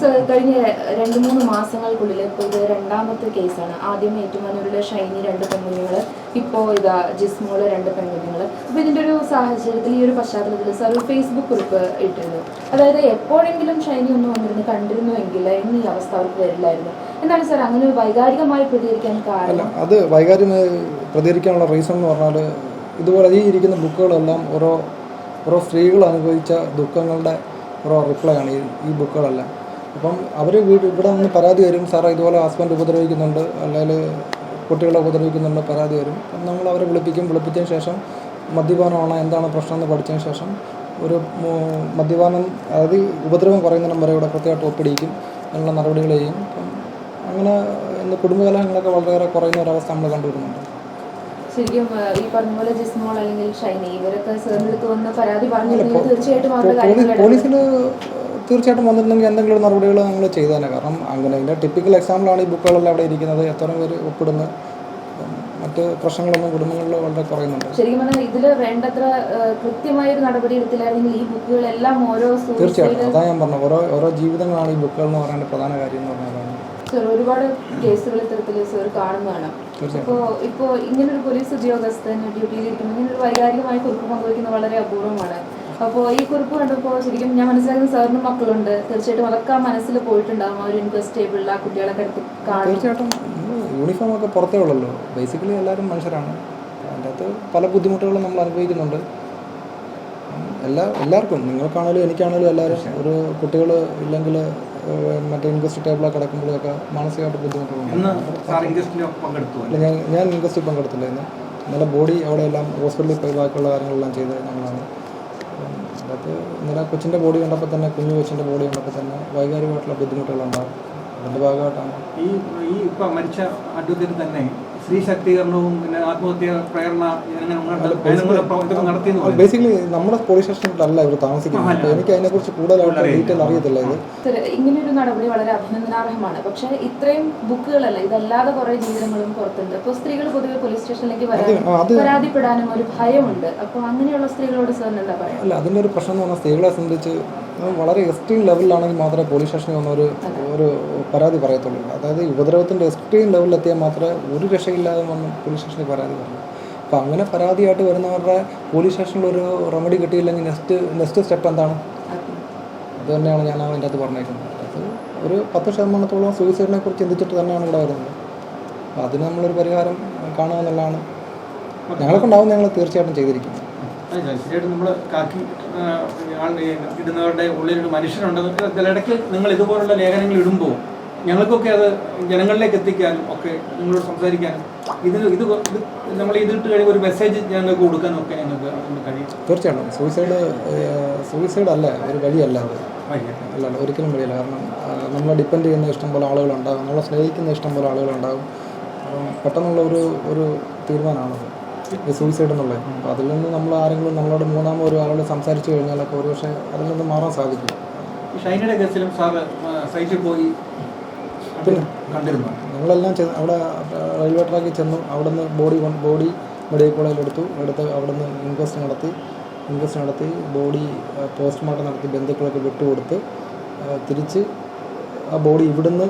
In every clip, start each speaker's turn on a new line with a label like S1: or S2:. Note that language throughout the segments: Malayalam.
S1: സർ കഴിഞ്ഞ രണ്ട് മൂന്ന് മാസങ്ങൾക്കുള്ളിൽ ഇപ്പോൾ ഇത് രണ്ടാമത്തെ കേസാണ്. ആദ്യം ഏറ്റുമാനൂരിലെ ഷൈനി രണ്ട് പെൺകുഞ്ഞുങ്ങൾ ഇപ്പോൾ ഇതാ ജിസ്മോൾ രണ്ട് പെൺകുഞ്ഞുങ്ങൾ അപ്പോൾ ഇതിന്റെ ഒരു സാഹചര്യത്തിൽ ഈ ഒരു പശ്ചാത്തലത്തിൽ സർ ഒരു ഫേസ്ബുക്ക് കുറിപ്പ് ഇട്ടിരുന്നു. അതായത് എപ്പോഴെങ്കിലും ഷൈനി ഒന്ന് വന്നിരുന്നു കണ്ടിരുന്നുവെങ്കിൽ ഇന്ന് ഈ അവസ്ഥ അവർക്ക് വരില്ലായിരുന്നു. എന്നാണ് സർ അങ്ങനെ ഒരു വൈകാരികമായി പ്രതികരിക്കാൻ കാരണം?
S2: അത് വൈകാരികമായി പ്രതികരിക്കാനുള്ള റീസൺ എന്ന് പറഞ്ഞാൽ ഇതുപോലെ ഈ ഇരിക്കുന്ന ബുക്കുകളെല്ലാം ഓരോ ഓരോ സ്ത്രീകൾ അനുഭവിച്ച ദുഃഖങ്ങളുടെ ഓരോ റിപ്ലൈ ആണ് ഈ ഈ ബുക്കുകളെല്ലാം. അപ്പം അവർ വീട് ഇവിടെ നിന്ന് പരാതി വരും. സാറേ ഇതുപോലെ ഹസ്ബൻഡ് ഉപദ്രവിക്കുന്നുണ്ട്. അല്ലെങ്കിൽ കുട്ടികളെ ഉപദ്രവിക്കുന്നുണ്ട് പരാതി വരും. അപ്പം നമ്മൾ അവരെ വിളിപ്പിക്കും. വിളിപ്പിച്ചതിന് ശേഷം മദ്യപാനമാണോ എന്താണ് പ്രശ്നം എന്ന് പഠിച്ചതിന് ശേഷം ഒരു മദ്യപാനം അതായത് ഉപദ്രവം കുറയുന്നിടം വരെ ഇവിടെ കൃത്യമായിട്ട് ഒപ്പിടിക്കും അങ്ങനെയുള്ള നടപടികൾ ചെയ്യും. അപ്പം അങ്ങനെ ഇന്ന് കുടുംബകലഹങ്ങളൊക്കെ വളരെയേറെ കുറയുന്ന ഒരവസ്ഥ നമ്മൾ കണ്ടുവരുന്നുണ്ട്.
S1: ശരിക്കും ഈ പറഞ്ഞ പോലെ ജിസ്മോൾ അല്ലെങ്കിൽ ഷൈനി ഇവരൊക്കെ സാറിന്റെ അടുത്ത് വന്ന് പരാതി പറഞ്ഞു തീർച്ചയായിട്ടും അവരുടെ കാര്യങ്ങൾ
S2: പോലീസിൽ തീർച്ചയായിട്ടും വന്നിട്ടുണ്ടെങ്കിൽ എന്തെങ്കിലും ഒരു നടപടികൾ നമ്മൾ ചെയ്തേനെ കാരണം അങ്ങനെ അതിന്റെ ടിപ്പിക്കൽ എക്സാമ്പിളാണ് ഈ ബുക്കുകളെല്ലാം അവിടെ ഇരിക്കുന്നത്. എത്ര പേര് ഒപ്പിടുന്നു മറ്റ് പ്രശ്നങ്ങളൊന്നും കുടുംബങ്ങളിൽ വളരെ കുറയുന്നുണ്ട്.
S1: ശരിക്കും പറഞ്ഞാൽ ഇതിൽ വേണ്ടത്ര കൃത്യമായ ഒരു നടപടി എടുത്തില്ലായിരുന്നെങ്കിൽ ഈ ബുക്കുകളെല്ലാം ഓരോ
S2: തീർച്ചയായിട്ടും. അതാ ഞാൻ പറഞ്ഞത്. ഓരോ ഓരോ ജീവിതങ്ങളാണ് ഈ ബുക്കുകൾ എന്ന് പറയുന്ന പ്രധാന കാര്യം എന്ന് പറഞ്ഞാൽ
S1: സർ ഒരുപാട് കേസുകൾ ഇത്തരത്തിൽ സർ കാണുന്നതാണ്. അപ്പോൾ ഇപ്പോൾ ഇങ്ങനൊരു പോലീസ് ഉദ്യോഗസ്ഥൻ ഡ്യൂട്ടിയിൽ ഇങ്ങനൊരു ഇങ്ങനെ വൈകാരികമായ കുറിപ്പ് പങ്കുവയ്ക്കുന്നത് വളരെ അപൂർവമാണ്. അപ്പോൾ ഈ കുറിപ്പ് കണ്ടപ്പോൾ ശരിക്കും ഞാൻ മനസ്സിലാക്കുന്ന സാറിന് മക്കളുണ്ട്. തീർച്ചയായിട്ടും അതൊക്കെ ആ മനസ്സിൽ പോയിട്ടുണ്ടാകും ആ ഒരു ഇൻട്രസ്റ്റ് ടേബിളിൽ ആ കുട്ടികളൊക്കെ എടുത്ത് കാണും.
S2: തീർച്ചയായിട്ടും. യൂണിഫോം ഒക്കെ പുറത്തേ ഉള്ളല്ലോ. ബേസിക്കലി എല്ലാവരും മനുഷ്യരാണ്. അതിന്റെ അകത്ത് പല ബുദ്ധിമുട്ടുകളും നമ്മൾ അനുഭവിക്കുന്നുണ്ട്. എല്ലാ എല്ലാവർക്കും. നിങ്ങൾക്കാണേലും എനിക്കാണേലും എല്ലാവരും ഒരു കുട്ടികൾ ഇല്ലെങ്കിൽ മറ്റേ ഇൻക്വസ്റ്റ് ടേബിളൊക്കെ കിടക്കുമ്പോഴൊക്കെ മാനസികമായിട്ട് ബുദ്ധിമുട്ടുകളുണ്ട്. ഞാൻ ഞാൻ ഇൻക്വസ്റ്റ് പങ്കെടുത്തില്ല ഇന്ന്. ഇന്നലെ ബോഡി അവിടെ എല്ലാം ഹോസ്പിറ്റലിൽ പോയി ബാക്കിയുള്ള കാര്യങ്ങളെല്ലാം ചെയ്ത് ഞങ്ങളാണ്. അതിനകത്ത് ഇന്നലെ കൊച്ചിന്റെ ബോഡി കണ്ടപ്പോൾ തന്നെ കുഞ്ഞു കൊച്ചിന്റെ ബോഡി കണ്ടപ്പോൾ തന്നെ വൈകാരികമായിട്ടുള്ള ബുദ്ധിമുട്ടുകളുണ്ടാകും അതിന്റെ ഭാഗമായിട്ടാണ്.
S3: ഈ ഈ ഇപ്പം മരിച്ച അഡ്വക്കേറ്റ് തന്നെ സ്ത്രീ ശാക്തീകരണവും പിന്നെ ആത്മഹത്യ പ്രേരണ
S2: ബേസിക്കലി നമ്മുടെ പോലീസ് സ്റ്റേഷനിലല്ല ഇവർ താമസിക്കുന്നത്. എനിക്ക് അതിനെക്കുറിച്ച് കൂടുതലായിട്ട് ഡീറ്റെയിൽ അറിയത്തില്ല ഇത്.
S1: ഇങ്ങനെയൊരു നടപടി വളരെ അഭിനന്ദനാർഹമാണ്. പക്ഷെ ഇത്രയും ബുക്കുകളല്ല ഇതല്ലാതെ കുറെ ജീവിതങ്ങളും പുറത്തുണ്ട്. അപ്പോൾ സ്ത്രീകൾ പൊതുവെ പോലീസ് സ്റ്റേഷനിലേക്ക് പരാതിപ്പെടാനും ഒരു ഭയമുണ്ട്. അപ്പോൾ അങ്ങനെയുള്ള സ്ത്രീകളോട് സാറിന് എന്താ പറയാ
S2: അല്ല അതിന്റെ ഒരു പ്രശ്നം എന്ന് പറഞ്ഞാൽ സ്ത്രീകളെ സംബന്ധിച്ച് വളരെ എക്സ്ട്രീം ലെവലിലാണെങ്കിൽ മാത്രമേ പോലീസ് സ്റ്റേഷനിൽ വന്ന ഒരു ഒരു പരാതി പറയത്തുള്ളൂ. അതായത് ഉപദ്രവത്തിന്റെ എക്സ്ട്രീം ലെവലിലെത്തിയാൽ മാത്രമേ ഒരു രക്ഷയില്ലാതെ വന്ന് പോലീസ് സ്റ്റേഷനിൽ പരാതി പറയൂ അപ്പോൾ അങ്ങനെ പരാതിയായിട്ട് വരുന്നവരുടെ പോലീസ് സ്റ്റേഷനിൽ ഒരു റെമഡി കിട്ടിയില്ലെങ്കിൽ നെക്സ്റ്റ് നെക്സ്റ്റ് സ്റ്റെപ്പ് എന്താണ്? അത്. തന്നെയാണ് ഞാൻ അതിന്റെ അകത്ത് പറഞ്ഞേക്കുന്നത് അത് ഒരു പത്ത് ശതമാനത്തോളം സൂയിസൈഡിനെ കുറിച്ച് ചിന്തിച്ചിട്ട് തന്നെയാണ് ഇവിടെ വരുന്നത്. അപ്പോൾ അതിന് നമ്മളൊരു പരിഹാരം കാണുക എന്നുള്ളതാണ്. ഞങ്ങളെ കൊണ്ടാവും ഞങ്ങൾ തീർച്ചയായിട്ടും ചെയ്തിരിക്കും.
S3: തീർച്ചയായിട്ടും നമ്മൾ കാക്കി ഇടുന്നവരുടെ ഉള്ളിലൊരു മനുഷ്യനുണ്ടെന്ന് ചിലയിടയ്ക്ക് നിങ്ങൾ ഇതുപോലുള്ള ലേഖനങ്ങൾ ഇടുമ്പോൾ ഞങ്ങൾക്കൊക്കെ അത് ജനങ്ങളിലേക്ക് എത്തിക്കാനും ഒക്കെ നിങ്ങളോട് സംസാരിക്കാനും ഇത് ഇത് നമ്മൾ ഇതിട്ട് കഴിയുമ്പോൾ ഒരു മെസ്സേജ് ഞങ്ങൾക്ക് കൊടുക്കാനും ഒക്കെ ഞങ്ങൾക്ക് കഴിയും.
S2: തീർച്ചയായിട്ടും. സൂയിസൈഡ് സൂയിസൈഡ് അല്ല ഒരു വഴിയല്ല അത്. അല്ല അല്ല, ഒരിക്കലും വഴിയല്ല. കാരണം നമ്മൾ നമ്മളെ ഡിപ്പെൻഡ് ചെയ്യുന്ന ഇഷ്ടംപോലെ ആളുകളുണ്ടാകും. നമ്മളെ സ്നേഹിക്കുന്ന ഇഷ്ടംപോലെ ആളുകളുണ്ടാകും. അപ്പം പെട്ടെന്നുള്ള ഒരു ഒരു തീരുമാനമാണത്. സൂയിസൈഡ് എന്നുള്ളത്. അപ്പോൾ അതിൽ നിന്ന് നമ്മൾ ആരെങ്കിലും നമ്മളോട് മൂന്നാമോ ഒരു ആളോട് സംസാരിച്ചു കഴിഞ്ഞാലൊക്കെ ഒരുപക്ഷെ അതിൽ നിന്ന് മാറാൻ സാധിക്കും
S3: ഈ ഷൈനയുടെ കേസിലും സാറ് സൈറ്റിൽ പോയി
S2: പിന്നെ?
S3: കണ്ടിരുന്നു?
S2: ഞങ്ങളെല്ലാം ചെന്ന് അവിടെ റെയിൽവേ ട്രാക്കിൽ ചെന്നു. അവിടെ നിന്ന് ബോഡി ബോഡി മെഡിക്കൽ കോളേജിൽ എടുത്തു. എടുത്ത് അവിടെ നിന്ന് ഇൻക്വസ്റ്റ് നടത്തി. ഇൻക്വസ്റ്റ് നടത്തി ബോഡി പോസ്റ്റ്മോർട്ടം നടത്തി ബന്ധുക്കളൊക്കെ വിട്ടുകൊടുത്ത് തിരിച്ച് ആ ബോഡി ഇവിടുന്ന്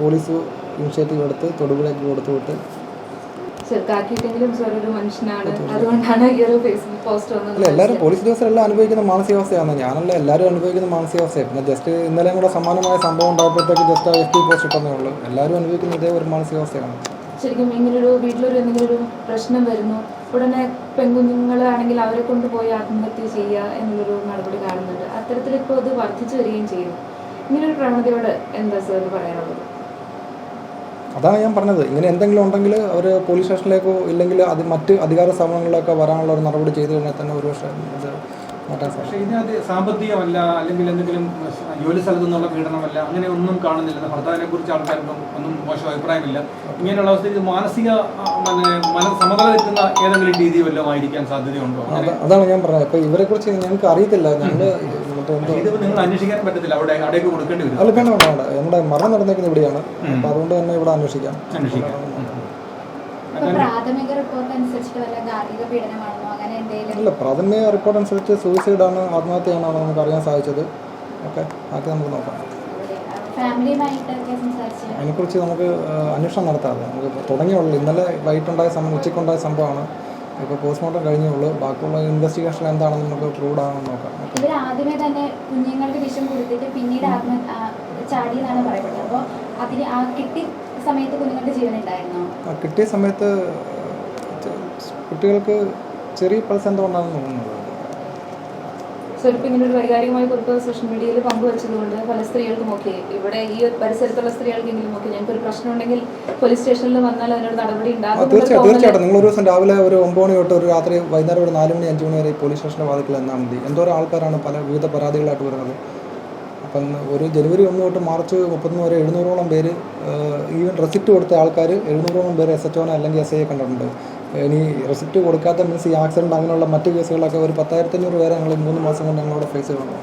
S2: പോലീസ് ഇനിഷ്യേറ്റീവ് എടുത്ത് തൊടുപുഴയ്ക്ക് കൊടുത്തു വിട്ട്
S1: ചെറുക്കാക്കിയിട്ടെങ്കിലും സാർ ഒരു മനുഷ്യനാണ് അതുകൊണ്ടാണ് ഈ ഒരു ഫേസ്ബുക്ക് പോസ്റ്റ് വന്നത്.
S2: എല്ലാവരും പോലീസ് ഉദ്യോഗസ്ഥരെല്ലാം അനുഭവിക്കുന്ന മാനസികാവസ്ഥയാണ്. ഞാനല്ല എല്ലാവരും അനുഭവിക്കുന്ന മാനസികാവസ്ഥയാണ്. പിന്നെ ജസ്റ്റ് ഇന്നലെയും കൂടെ സമാനമായ സംഭവം ഉണ്ടായപ്പോഴത്തേക്ക് ജസ്റ്റ് ആ എഫ് ടി പോസ്റ്റ് ഇട്ടെന്നേ ഉള്ളൂ. എല്ലാവരും അനുഭവിക്കുന്ന ഇതേ ഒരു മാനസികാവസ്ഥയാണ്.
S1: ശരിക്കും ഇങ്ങനൊരു വീട്ടിലൊരു എന്തെങ്കിലും ഒരു പ്രശ്നം വരുന്നു. ഉടനെ പെൺകുഞ്ഞുങ്ങളാണെങ്കിൽ അവരെ കൊണ്ടുപോയി ആത്മഹത്യ ചെയ്യുക എന്നുള്ളൊരു നടപടി കാണുന്നുണ്ട്. അത്തരത്തിൽ ഇപ്പോൾ അത് വർദ്ധിച്ചു വരികയും ചെയ്യുന്നു ഇങ്ങനൊരു പ്രവണതയോട് എന്താ സാർ പറയാനുള്ളത്?
S2: അതാണ് ഞാൻ പറഞ്ഞത്. ഇങ്ങനെ എന്തെങ്കിലും ഉണ്ടെങ്കിൽ അവർ പോലീസ് സ്റ്റേഷനിലേക്കോ ഇല്ലെങ്കിൽ അത് മറ്റ് അധികാര സ്ഥാപനങ്ങളിലൊക്കെ വരാനുള്ള ഒരു നടപടി ചെയ്തു കഴിഞ്ഞാൽ തന്നെ ഒരുപക്ഷെ ഇത് മാറ്റാൻ സാധിക്കും.
S3: പക്ഷേ ഇതിനകത്ത് സാമ്പത്തികമല്ല അല്ലെങ്കിൽ എന്തെങ്കിലും ജോലി സ്ഥലത്തു നിന്നുള്ള പീഡനമല്ല അങ്ങനെ ഒന്നും കാണുന്നില്ല. ഭർത്താവിനെ കുറിച്ച് ആൾക്കാർക്കും ഒന്നും മോശം അഭിപ്രായമില്ല. ഇങ്ങനെയുള്ള അവസ്ഥയിൽ മാനസിക സമതല തെറ്റുന്ന ഏതെങ്കിലും രീതി വല്ലതും ആയിരിക്കാൻ സാധ്യതയുണ്ടോ?
S2: അതാണ് ഞാൻ പറഞ്ഞത്. അപ്പോൾ ഇവരെ കുറിച്ച് ഞങ്ങൾക്ക് അറിയത്തില്ല. ഞങ്ങൾ മറ്റേ
S3: നിങ്ങൾ അന്വേഷിക്കാൻ പറ്റത്തില്ല. അവിടെ അവിടേക്ക് കൊടുക്കേണ്ടി വരും.
S2: അല്ല വേണ്ട വേണ്ട വേണ്ട നമ്മുടെ മരണം നടന്നേക്കുന്നത് ഇവിടെയാണ്. അപ്പൊ അതുകൊണ്ട് തന്നെ ഇവിടെ അന്വേഷിക്കാം.
S3: അന്വേഷിക്കാം.
S4: പ്രാഥമിക റിപ്പോർട്ട് അനുസരിച്ചിട്ട് വല്ല പീഡനമാണോ? അങ്ങനെ
S2: അല്ല പ്രാഥമിക റിപ്പോർട്ട് അനുസരിച്ച് സൂയിസൈഡാണ് ആത്മഹത്യയാണെന്ന് നമുക്ക് അറിയാൻ സാധിച്ചത്. ഓക്കെ അത് നമുക്ക് നോക്കാം. അതിനെക്കുറിച്ച് നമുക്ക് അന്വേഷണം നടത്താതെ നമുക്ക് തുടങ്ങിയുള്ളൂ. ഇന്നലെ വൈകിട്ടുണ്ടായ സംഭവം ഉച്ചയ്ക്കുണ്ടായ സംഭവമാണ്. ഇപ്പോൾ പോസ്റ്റ്മോർട്ടം കഴിഞ്ഞുള്ളൂ ബാക്കിയുള്ള ഇൻവെസ്റ്റിഗേഷൻ എന്താണെന്ന് നമുക്ക് പ്രൂവ് ആണെന്ന് നോക്കാം.
S4: ഇവർ ആദ്യമേ തന്നെ കുഞ്ഞുങ്ങൾക്ക് വിഷം കൊടുത്തിട്ട് പിന്നീട് ആത്മ ആ, ചാടിയെന്നാണ് പറയപ്പെട്ടത് അപ്പോൾ അതിന് ആ കിട്ടി സമയത്ത് കുഞ്ഞുങ്ങളുടെ ജീവൻ ഉണ്ടായിരുന്നോ?
S2: ആ, കിട്ടിയ സമയത്ത് കുട്ടികൾക്ക് ചെറിയ പൾസ് എന്തോ ഉണ്ടാകുന്നു തോന്നുന്നത്.
S1: ഇപ്പം ഇങ്ങനെ ഒരു വൈകാരികമായ കുറിപ്പ് സോഷ്യൽ മീഡിയയിൽ പങ്കുവച്ചതുകൊണ്ട് പല സ്ത്രീകൾക്കും ഓക്കെ ഇവിടെ ഈ പരിസരത്തുള്ള സ്ത്രീകൾക്കെങ്കിലും ഓക്കെ ഞങ്ങൾക്ക് ഒരു പ്രശ്നം ഉണ്ടെങ്കിൽ പോലീസ് സ്റ്റേഷനിൽ വന്നാൽ അതിനൊരു നടപടി ഉണ്ടാകും എന്നുള്ള
S2: തീർച്ചയായും തീർച്ചയായിട്ടും. നിങ്ങൾ ഒരു ദിവസം രാവിലെ ഒരു ഒമ്പത് മണി തൊട്ട് ഒരു രാത്രി വൈകുന്നേരം ഒരു നാല് മണി അഞ്ച് മണി വരെ പോലീസ് സ്റ്റേഷന്റെ വാതിക്കൽ എന്നാൽ മതി. എന്തോരം ആൾക്കാരാണ് പല വിവിധ പരാതികളായിട്ട് വരുന്നത്. അപ്പം ഒരു ജനുവരി ഒന്ന് തൊട്ട് മാർച്ച് മുപ്പത്തൊന്ന് വരെ എഴുന്നൂറോളം പേര് ഈവൻ റെസിപ്റ്റ് കൊടുത്ത ആൾക്കാർ എഴുന്നൂറോളം പേര് എസ് എച്ച് ഒനെ അല്ലെങ്കിൽ എസ് ഐയെ കണ്ടിട്ടുണ്ട്. ഇനി റെസിപ്റ്റ് കൊടുക്കാത്ത മീൻസ് ഈ ആക്സിഡന്റ് അങ്ങനെയുള്ള മറ്റ് കേസുകളൊക്കെ ഒരു പത്തായിരത്തഞ്ഞൂറ് പേരെ ഞങ്ങൾ മൂന്ന് മാസം കൊണ്ട് ഞങ്ങളവിടെ ഫേസ് ചെയ്യണം